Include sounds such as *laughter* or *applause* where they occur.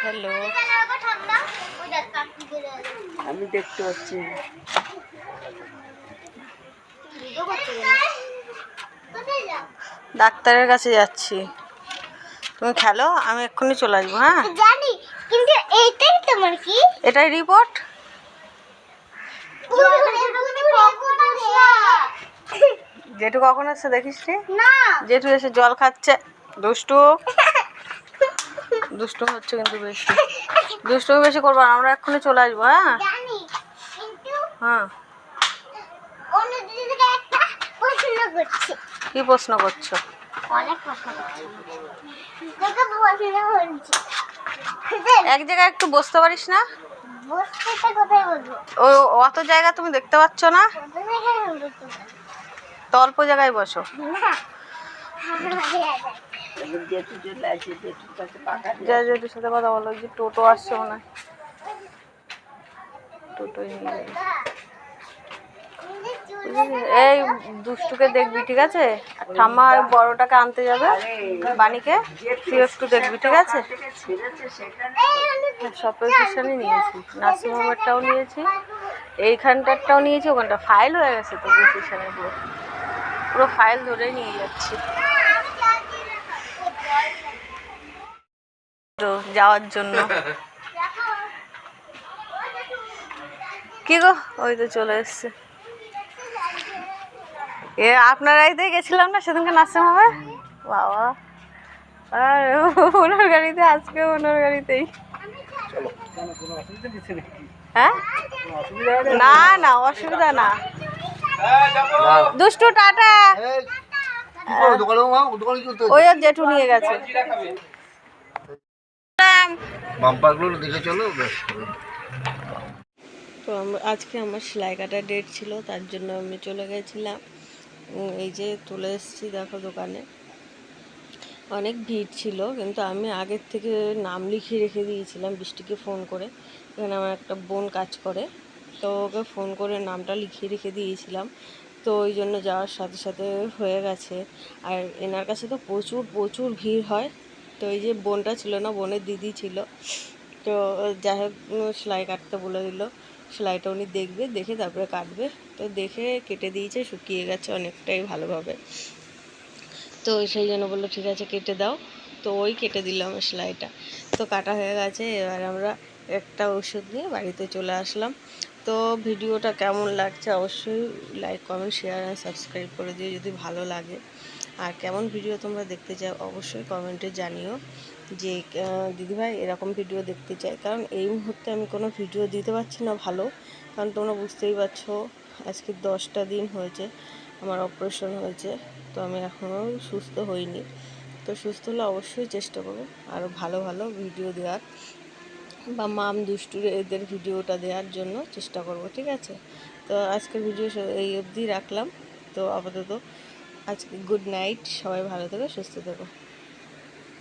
Hello. আমি দেখতে পাচ্ছি। ডাক্তারের কাছে যাচ্ছি। তুমি খেলো আমি এক্ষুনি চলে আসব হ্যাঁ? জানি কিন্তু এইটাই তোমার কি? এটাই রিপোর্ট জেঠু কখন এসে দেখিস নি। না জেঠু এসে জল খাচ্ছে দুষ্টু। *laughs* দুষ্টু হচ্ছে কিন্তু বেশি। দুষ্টু বেশি করব না আমরা এক্ষুনি চলে আসব হ্যাঁ? হ্যাঁ। কি প্রশ্ন করছ? এক জায়গায় একটু বসতে পারিস না? ও অত জায়গা তুমি দেখতে পাচ্ছ না? তো। অল্প জায়গায় বসো। সাথে কথা যে টোটো আসছে নিয়ে এই দুষ্টুকে দেখবি, ঠিক আছে? আর ঠাম্মা ওই বড়টাকে আনতে যাবে বাণীকে তুই একটু দেখবি, ঠিক আছে? প্রেসক্রিপশনই নিয়েছি। নার্সিং হোমেরটাও নিয়েছি, এইখানটারটাও নিয়েছি, ওখানটা ফাইল হয়ে গেছে তো পুরো পুরো ফাইল ধরেই নিয়ে যাচ্ছি। তো যাওয়ার জন্য। কি গো? ওই তো চলে এসছে। এ আপনারাই তো গেছিলাম না সেদিনকে নাচতে হবে? বাবা। আর ওনার গাড়িতে আজকে ওনার গাড়িতেই। হ্যাঁ? না না অসুবিধা না। দুষ্টু টাটা। ওই জেঠু নিয়ে গেছে। বাম্পারগুলো দেখে চলো তো আজকে আমার সেলাই কাটার ডেট ছিল তার জন্য আমি চলে গেছিলাম। এই যে তুলে এসেছি দেখো দোকানে। অনেক ভিড় ছিল কিন্তু আমি আগের থেকে নাম লিখিয়ে রেখে দিয়েছিলাম বৃষ্টিকে ফোন করে। এখানে আমার একটা বোন কাজ করে তো ওকে ফোন করে নামটা লিখিয়ে রেখে দিয়েছিলাম। তো ওই জন্য যাওয়ার সাথে সাথে হয়ে গেছে। আর এনার কাছে তো প্রচুর প্রচুর ভিড় হয়। তো এই যে বোনটা ছিল না, বোনের দিদি ছিল। তো যাই হোক সেলাই কাটতে বলে দিল। সেলাইটা উনি দেখবে, দেখে তারপরে কাটবে। তো দেখে কেটে দিয়েছে, শুকিয়ে গেছে অনেকটাই ভালোভাবে। তো সেই জন্য বলল, ঠিক আছে, কেটে দাও। তো ওই কেটে দিলাম সেলাইটা। তো কাটা হয়ে গেছে, এবার আমরা একটা ওষুধ নিয়ে বাড়িতে চলে আসলাম। তো ভিডিওটা কেমন লাগছে অবশ্যই লাইক, কমেন্ট, শেয়ার আর সাবস্ক্রাইব করে দিও যদি ভালো লাগে। আর কেমন ভিডিও তোমরা দেখতে চাও অবশ্যই কমেন্টে জানিও যে দিদিভাই এরকম ভিডিও দেখতে চাই কারণ এই মুহূর্তে আমি কোনো ভিডিও দিতে পারছি না ভালো। কারণ তোমরা বুঝতেই পারছ, আজকে দশটা দিন হয়েছে, আমার অপারেশন হয়েছে। তো আমি এখনও সুস্থ হইনি। তো সুস্থ হলে অবশ্যই চেষ্টা করব আরও ভালো ভালো ভিডিও দেওয়ার বা মাম দুষ্টুর এদের ভিডিওটা দেওয়ার জন্য চেষ্টা করব, ঠিক আছে? তো আজকের ভিডিও এই অবধি রাখলাম। তো আপাতত আজকে গুড নাইট সবাই ভালো থেকো সুস্থ থেকো।